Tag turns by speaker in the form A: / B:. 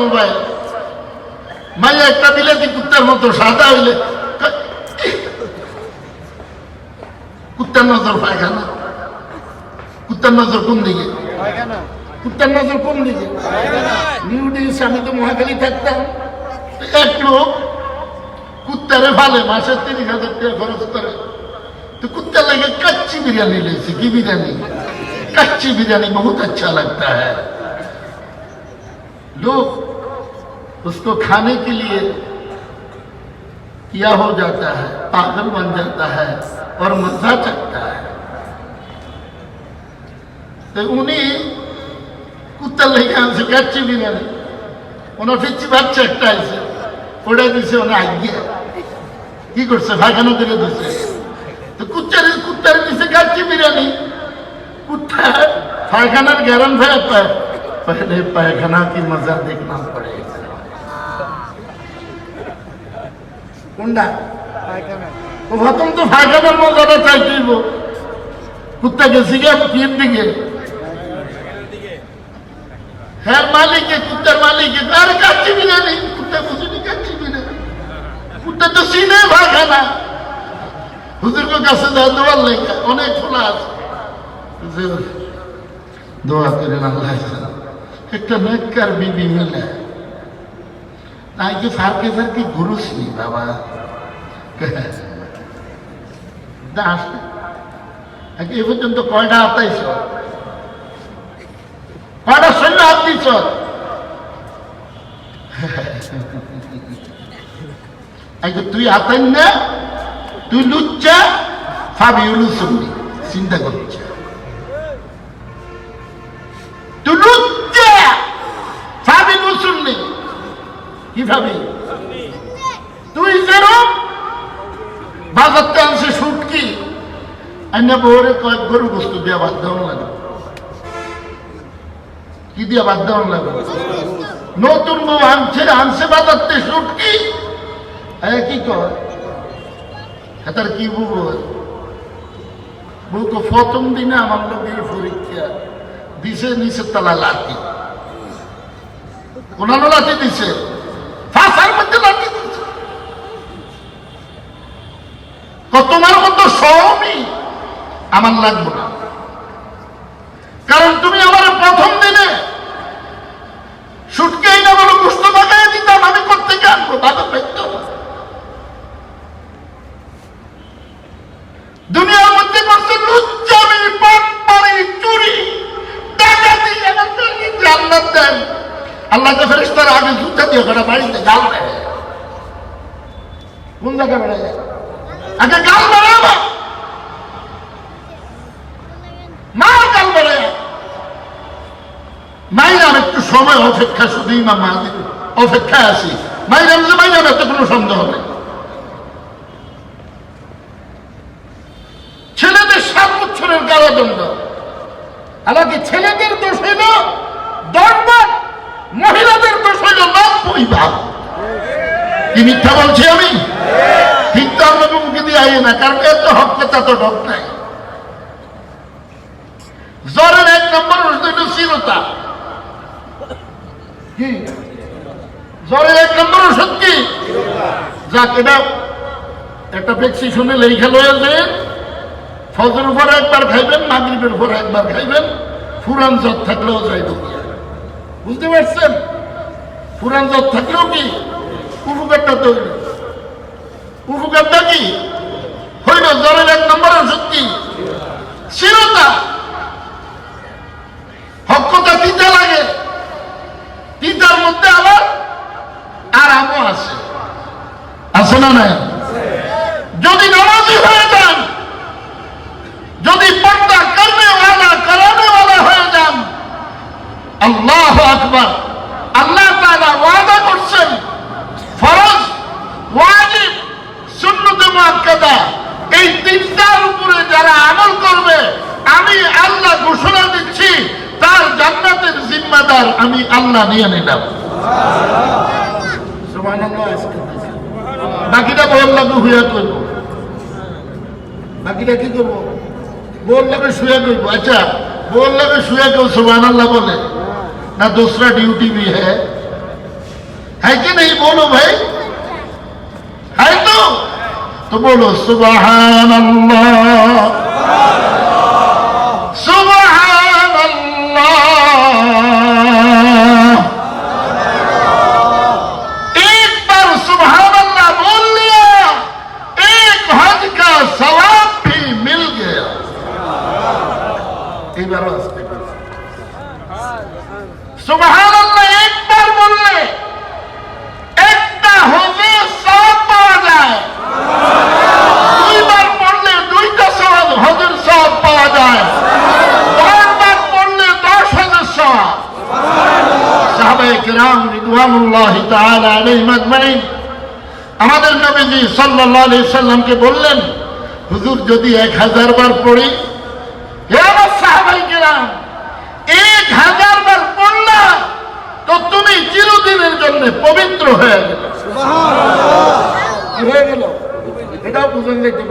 A: Mobile মাইয়া একটা বিলাতি কুত্তার মতো সাদা হইলে কুত্তার নজর পায়খানা কুত্তার নজর কোন দিকে কুত্তার নজর কোন দিকে নিউ ডিস আমি তো মহাখালী থাকতাম এক লোক কুত্তারে ভালে মাসে তিরিশ হাজার টাকা খরচ করে तो कुत्ता लगे कच्ची बिरयानी ले की बिरयानी कच्ची बिरयानी बहुत अच्छा लगता है लोग उसको खाने के लिए किया हो जाता है पागल बन जाता है और मजा चकता है तो उन्हीं कुत्ता लेके हमसे कच्ची बिरयानी ওনার পিচ্ছি বাচ্চা একটা আছে ওটা দিছে ওনা আজ্ঞা কি করছে ভাগানো দিলে দিছে তো কুত্তার কুত্তার দিছে কাচ্চি বিরিয়ানি कुत्ता पायखाना गरम है पर पहले पायखाना की मजा देखना पड़ेगा ও প্রথম তো পায়খানার মজাটা চাই দিব কুত্তা গেছি গে পিয়ের দিকে। হ্যাঁ মালিকে কুত্তার মালিকে। তার কাচ্চি বিরিয়ানি কুত্তা বুঝিনি কাচ্চি বিরিয়ানি কুত্তা তো সিনে পায়খানা হুজুরকে কাছে যায় দোয়ার লেখা অনেক খোলা আছে। দোয়া করেন আল্লাহ একটা নেককার বিবি মিলে তাই কি ফারকে ফারকে ঘুরুস নি বাবা? আগে এ পর্যন্ত কয়টা আতাইছ কয়টা সৈন্য হাত আগে তুই আতাইন না, তুই লুচ্চা ফাবি উলুসুন্নি চিন্তা করছে কি ভাবি তুই বাজারতে আনছে সুটকি। বউরে কয়েক গরু বস্তু বাদ লাগে। কি দিয়া বাদ লাগে? নতুন বউ আনছে আনছে বাজারতে সুটকি। কি হাতার কি বউ বউকে প্রথম দিনে আমার লোকের পরীক্ষা দিছে নিচে তালা লাঠি। কোনানো লাঠি দিছে? ফাঁসার মধ্যে লাঠি দিছে কত তোমার মতো সহমি আমার লাগবে না। কারণ তুমি আমার প্রথম দিনে সুটকে না বলো গুস্ত বাগায় দিতাম, আমি করতে দাদা পেতো না। দুনিয়ার মধ্যে করছে লুচ্চামি আল্লাহকে ফেরেশতারা আগে জুতা দিয়ে ওখানে বাড়িতে গাল কোন জায়গায় যায়? আগে সময় অপেক্ষা অপেক্ষায় ছেলেদের সাত বছরের ছেলেদের দোষ হইল দরবার মহিলাদের দোষ হইল নব্বই ভাগ কি মিথ্যা বলছি আমি? ঠিক তো আপনাকে মুখে দিয়ে আইয়ে না, কারণ এত হক কথা তো ঢক নাই। জ্বরের এক নম্বর হইল চিরতা কি? জ্বরের এক নম্বর ওষুধ কি? যাক এটা একটা ব্যক্তি শুনে লেখা লয়ে ফজর উপরে একবার খাইবেন, মাগরিবের উপরে একবার খাইবেন, ফুরান জ্বর থাকলেও যাইব। বুঝতে পারছেন? ফুরান জ্বর থাকলেও কি উপকারটা তৈরি উপকারটা কি? হইল জ্বরের এক নম্বর ওষুধ কি শিরতা হকতা তিতা লাগে। তিতার মধ্যে আবার আরামও আছে। আছে না নাই? যদি নামাজি হয়ে যান, যদি পর্দা আল্লাহ আকবর। আল্লাহ তালা ওয়াদা করছেন, ফরজ, ওয়াজিব, সুন্নতে মাক্কাদা এই তিনটার উপরে যারা আমল করবে, আমি আল্লাহ ঘোষণা দিচ্ছি, তার জান্নাতের জিম্মাদার আমি আল্লাহ নিয়ে নিলাম। বাকিটা বল লাগু হইয়া করব বাকিটা কি করব? বল লাগে শুয়ে করব আচ্ছা বল লাগে শুয়ে কেউ সোমান আল্লাহ বলে। ना दूसरा ड्यूटी भी है। है कि नहीं बोलो भाई? है तो? तो बोलो सुबहान सुबह एक बार सुबहान अल्लाह बोल लिया, एक हज का सवाब भी मिल गया। एक बार একবার বললে একটা হজে সব পাওয়া যায়। দুইবার পড়লে দুইটা পাওয়া যায়। পড়লে দশ আজমাইন। আমাদের নবীজি সাল্লাল্লাহু বললেন, হুজুর, যদি এক হাজার বার পড়ি, হে সাহাবায়ে কিরাম এক হাজার বার পড়লা তো তুমি চিরদিনের জন্য পবিত্র হয়ে গেলে হয়ে গেল এটাও বুঝেন দেখতে।